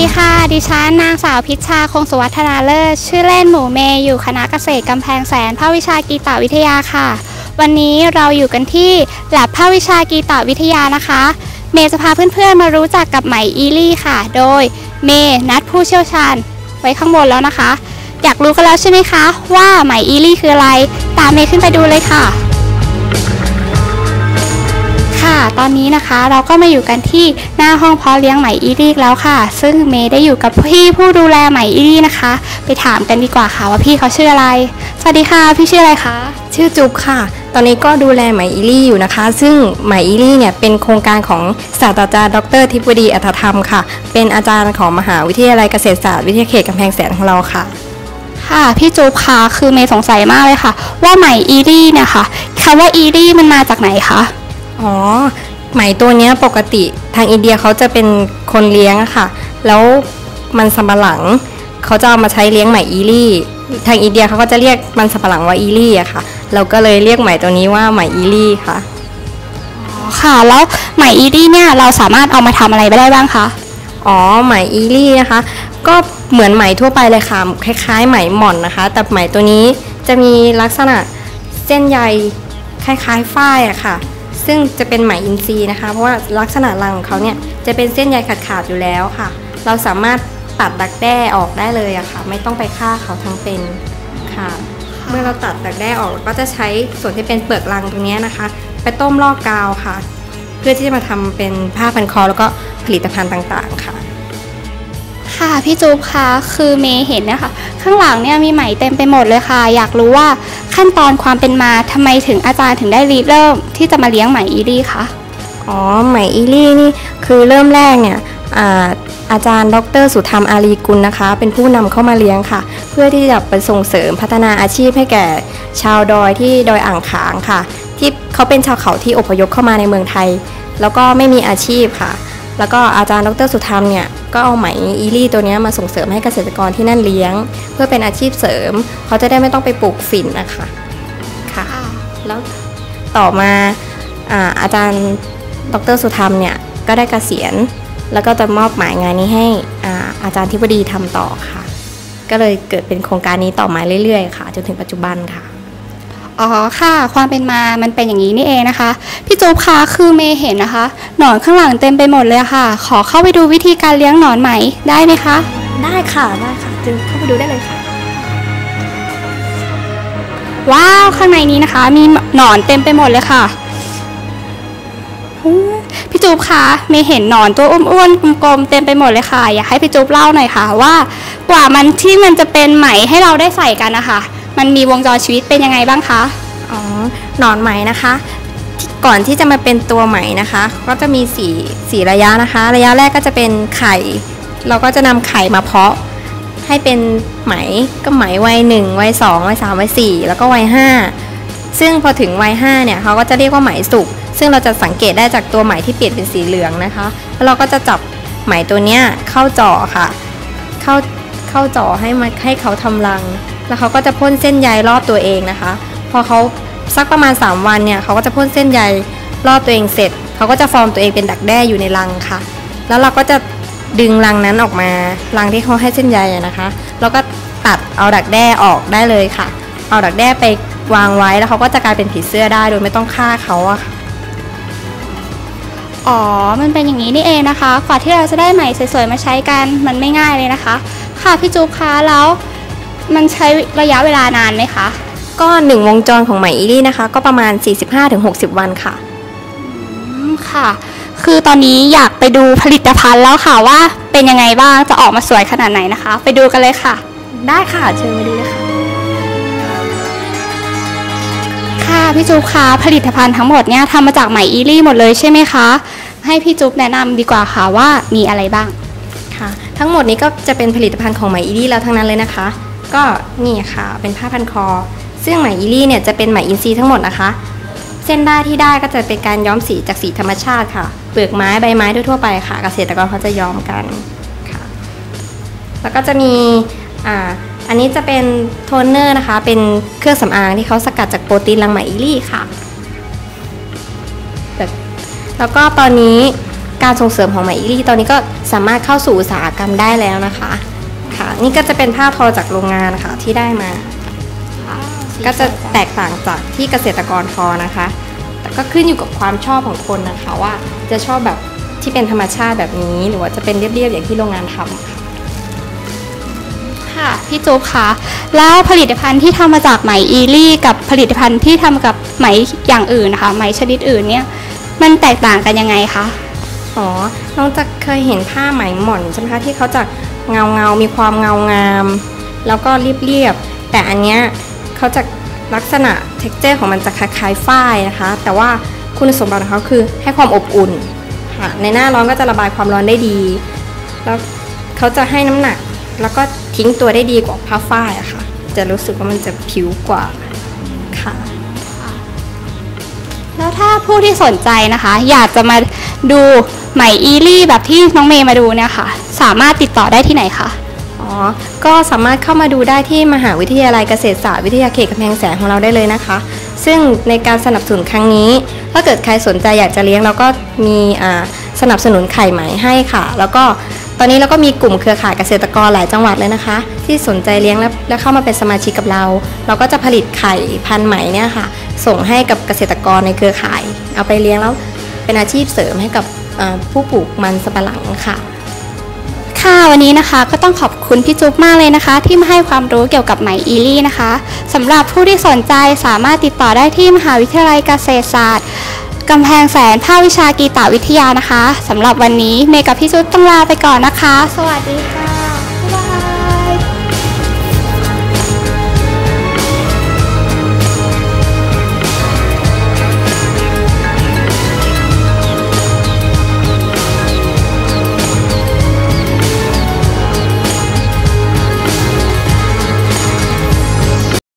ดีค่ะ ดิฉันนางสาวพิชชาคงสุวัฒนาเลิศ ชื่อเล่นหมูเมย์อยู่คณะเกษตรกำแพงแสนภาควิชากีตวิทยาค่ะ วันนี้เราอยู่กันที่แลบภาควิชากีตวิทยานะคะ เมย์จะพาเพื่อนๆมารู้จักกับไหมอีลี่ค่ะ โดยเมย์นัดผู้เชี่ยวชาญไว้ข้างบนแล้วนะคะ อยากรู้กันแล้วใช่ไหมคะ ว่าไหมอีลี่คืออะไร ตามเมย์ขึ้นไปดูเลยค่ะ ค่ะ ตอนนี้นะคะเราก็มาอยู่กันที่หน้าห้องเพาะเลี้ยงไหมอีรี่แล้วค่ะ ซึ่งเมย์ได้อยู่กับพี่ผู้ดูแลไหมอีรี่นะคะ ไปถามกันดีกว่าค่ะว่าพี่เขาชื่ออะไร สวัสดีค่ะ พี่ชื่ออะไรคะ ชื่อจุ๊บค่ะ ตอนนี้ก็ดูแลไหมอีลี่อยู่นะคะ ซึ่งไหมอีลี่เนี่ยเป็นโครงการของศาสตราจารย์ดรทิพดีอัตธรรมค่ะ เป็นอาจารย์ของมหาวิทยาลัยเกษตรศาสตร์วิทยาเขตกำแพงแสนของเราค่ะ ค่ะ พี่จูบค่ะคือเมย์สงสัยมากเลยค่ะ ว่าไหมอีรี่เนี่ยค่ะคำว่าอีรี่มันมาจากไหนคะ อ๋อไหมตัวเนี้ยปกติทางอินเดียเขาจะเป็นคนเลี้ยงอะค่ะ แล้วมันสำปะหลังเขาจะเอามาใช้เลี้ยงไหมอีลี่ ทางอินเดียเขาก็จะเรียกมันสำปะหลังว่าอีลี่อะค่ะ เราก็เลยเรียกไหมตัวนี้ว่าไหมอีลี่ค่ะอ๋อค่ะแล้วไหมอีรี่เนี่ยเราสามารถเอามาทำอะไรได้บ้างคะอ๋อไหมอีลี่นะคะ ก็เหมือนไหมทั่วไปเลยค่ะคล้ายๆไหมหม่อนนะคะ แต่ไหมตัวนี้จะมีลักษณะเส้นใยคล้ายๆฝ้ายอะค่ะ ซึ่งจะเป็นไหมอินทรีย์นะคะ เพราะว่าลักษณะรังของเขาเนี่ยจะเป็นเส้นใยขาดๆอยู่แล้วค่ะ เราสามารถตัดดักแด้ออกได้เลยอะค่ะ ไม่ต้องไปฆ่าเขาทั้งเป็นค่ะ เมื่อเราตัดดักแด้ออกเราก็จะใช้ส่วนที่เป็นเปลือกรังตรงเนี้ยนะคะ ไปต้มลอกกาวค่ะ เพื่อที่จะมาทำเป็นผ้าพันคอแล้วก็ผลิตภัณฑ์ต่างๆค่ะ ค่ะพี่จูบคะคือเมย์เห็นนะคะ ข้างหลังเนี่ยมีไหมเต็มไปหมดเลยค่ะ อยากรู้ว่าขั้นตอนความเป็นมาทำไมถึงอาจารย์ถึงได้รีเริ่ม ที่จะมาเลี้ยงไหมอีรี่คะอ๋อไหมอีลี่นี่คือเริ่มแรกเนี่ยอาอาจารย์ ดร สุธรรมอารีกุลนะคะ เป็นผู้นำเข้ามาเลี้ยงค่ะ เพื่อที่จะไปส่งเสริมพัฒนาอาชีพให้แก่ชาวดอยที่ดอยอ่างขางค่ะ ที่เขาเป็นชาวเขาที่อพยพเข้ามาในเมืองไทย แล้วก็ไม่มีอาชีพค่ะ แล้วก็อาจารย์ดรสุธรรมเนี่ย ก็เอาไหมอีลี่ตัวเนี้ยมาส่งเสริมให้เกษตรกรที่นั่นเลี้ยง เพื่อเป็นอาชีพเสริม เขาจะได้ไม่ต้องไปปลูกฝิ่นนะคะค่ะ แล้วต่อมาอาอาจารย์ดรสุธรรมเนี่ยก็ได้เกษียณ แล้วก็จะมอบหมายงานนี้ให้อาอาจารย์ทิบดีทำต่อค่ะ ก็เลยเกิดเป็นโครงการนี้ต่อมาเรื่อยๆ ค่ะ จนถึงปัจจุบันค่ะ อ๋อค่ะ ความเป็นมามันเป็นอย่างนี้นี่เองนะคะ พี่จูบคะคือเมย์เห็นนะคะ หนอนข้างหลังเต็มไปหมดเลยค่ะ ขอเข้าไปดูวิธีการเลี้ยงหนอนไหมได้ไหมคะ ได้ค่ะได้ค่ะจึงเข้าไปดูได้เลยค่ะ ว้าวข้างในนี้นะคะ มีหนอนเต็มไปหมดเลยค่ะอุ๊ยพี่จูบคะเมย์เห็นหนอนตัวอ้วนๆกลมๆเต็มไปหมดเลยค่ะ อยากให้พี่จูบเล่าหน่อยค่ะ ว่ากว่ามันที่มันจะเป็นไหมให้เราได้ใส่กันนะคะ มันมีวงจรชีวิตเป็นยังไงบ้างคะ อ๋อ หนอนไหมนะคะ ก่อนที่จะมาเป็นตัวไหมนะคะ ก็จะมีสี่สี่ระยะนะคะ ระยะแรกก็จะเป็นไข่ เราก็จะนำไข่มาเพาะ ให้เป็นไหมก็ไหมวัยหนึ่งวัยสองวัยสามวัยสี่แล้วก็วัยห้าซึ่งพอถึงวัยห้าเนี่ยเขาก็จะเรียกว่าไหมสุก ซึ่งเราจะสังเกตได้จากตัวไหมที่เปลี่ยนเป็นสีเหลืองนะคะ แล้วเราก็จะจับไหมตัวเนี้ยเข้าจ่อค่ะ เข้าเข้าจ่อให้มาให้เขาทำรัง แล้วเขาก็จะพ่นเส้นใยรอบตัวเองนะคะ พอเขาสักประมาณ 3 วันเนี่ยเขาก็จะพ่นเส้นใยรอบตัวเองเสร็จเขาก็จะฟอร์มตัวเองเป็นดักแด้อยู่ในรังค่ะ แล้วเราก็จะดึงรังนั้นออกมารังที่เขาให้เส้นใยนะคะ แล้วก็ตัดเอาดักแด้ออกได้เลยค่ะ เอาดักแด้ไปวางไว้แล้วเขาก็จะกลายเป็นผีเสื้อได้โดยไม่ต้องฆ่าเขาอะค่ะอ๋อ มันเป็นอย่างนี้นี่เองนะคะ กว่าที่เราจะได้ไหมสวยๆมาใช้กัน มันไม่ง่ายเลยนะคะ ค่ะพี่จูบคะแล้ว มันใช้ระยะเวลานานไหมคะ ก็หนึ่งวงจรของไหมอีลี่นะคะ ก็ประมาณ 45-60 วันค่ะอืมค่ะ คือตอนนี้อยากไปดูผลิตภัณฑ์แล้วค่ะว่าเป็นยังไงบ้างจะออกมาสวยขนาดไหนนะคะ ไปดูกันเลยค่ะ ได้ค่ะเชิญมาดูเลยค่ะ ค่ะพี่จูบคะผลิตภัณฑ์ทั้งหมดเนี่ยทำมาจากไหมอีลี่หมดเลยใช่ไหมคะ ให้พี่จูบแนะนำดีกว่าค่ะว่ามีอะไรบ้าง ค่ะ ทั้งหมดนี้ก็จะเป็นผลิตภัณฑ์ของไหมอีลี่แล้วทั้งนั้นเลยนะคะ ก็นี่ค่ะเป็นผ้าพันคอ ซึ่งไหมอีลี่เนี่ยจะเป็นไหมอินทรีย์ทั้งหมดนะคะ เส้นได้ที่ได้ก็จะเป็นการย้อมสีจากสีธรรมชาติค่ะ เปลือกไม้ใบไม้ทั่วๆไปค่ะ เกษตรกรเขาจะย้อมกันค่ะ แล้วก็จะมีอ่าอันนี้จะเป็นโทนเนอร์นะคะ เป็นเครื่องสำอางที่เขาสกัดจากโปรตีนรังไหมอีลี่ค่ะแแล้วก็ตอนนี้การส่งเสริมของไหมอีลี่ตอนนี้ก็สามารถเข้าสู่อุตสาหกรรมได้แล้วนะคะ ค่ะ นี่ก็จะเป็นผ้าทอจากโรงงานนะคะที่ได้มา ก็จะแตกต่างจากที่เกษตรกรทอนะคะ แต่ก็ขึ้นอยู่กับความชอบของคนนะคะว่าจะชอบแบบที่เป็นธรรมชาติแบบนี้ หรือว่าจะเป็นเรียบๆอย่างที่โรงงานทำค่ะค่ะพี่จุ๊บคะแล้วผลิตภัณฑ์ที่ทำมาจากไหมอีลี่กับผลิตภัณฑ์ที่ทำกับไหมอย่างอื่นนะคะไหมชนิดอื่นเนี่ยมันแตกต่างกันยังไงคะอ๋อน้องจะเคยเห็นผ้าไหมหม่อนใช่ไหมคะที่เขาจะ เงาเงามีความเงางาม แล้วก็เรียบๆแต่อันเนี้ยเขาจะลักษณะ t e x t อร์ของมันจะคล้ายๆฝ้ายนะคะ แต่ว่าคุณสมบัติของเขาคือให้ความอบอุ่นค่ะในหน้าร้อนก็จะระบายความร้อนได้ดี แล้วเขาจะให้น้ำหนัก แล้วก็ทิ้งตัวได้ดีกว่าผ้าฝ้ายอะค่ะ จะรู้สึกว่ามันจะผิวกว่าค่ะแล้วถ้าผู้ที่สนใจนะคะ อยากจะมาดู ไหมอีลี่แบบที่น้องเมย์มาดูเนี่ยค่ะ สามารถติดต่อได้ที่ไหนคะอ๋อก็สามารถเข้ามาดูได้ที่มหาวิทยาลัยเกษตรศาสตร์วิทยาเขตกำแพงแสนของเราได้เลยนะคะ ซึ่งในการสนับสนุนครั้งนี้ ถ้าเกิดใครสนใจอยากจะเลี้ยงเราก็มีสนับสนุนไข่ไหมให้ค่ะ แล้วก็ตอนนี้เราก็มีกลุ่มเครือข่ายเกษตรกรหลายจังหวัดเลยนะคะ ที่สนใจเลี้ยงและและเข้ามาเป็นสมาชิกกับเรา เราก็จะผลิตไข่พันไหมเนี่ยค่ะ ส่งให้กับเกษตรกรในเครือข่าย เอาไปเลี้ยงแล้วเป็นอาชีพเสริมให้กับ ผู้ปลูกมันสำปะหลังค่ะ ค่ะวันนี้นะคะก็ต้องขอบคุณพี่จุ๊บมากเลยนะคะ ที่มาให้ความรู้เกี่ยวกับไหมอีลี่นะคะสำหรับผู้ที่สนใจสามารถติดต่อได้ที่มหาวิทยาลัยเกษตรศาสตร์กำแพงแสนภาควิชากีตาวิทยานะคะสำหรับวันนี้เมย์กับพี่จุ๊บต้องลาไปก่อนนะคะ สวัสดีค่ะ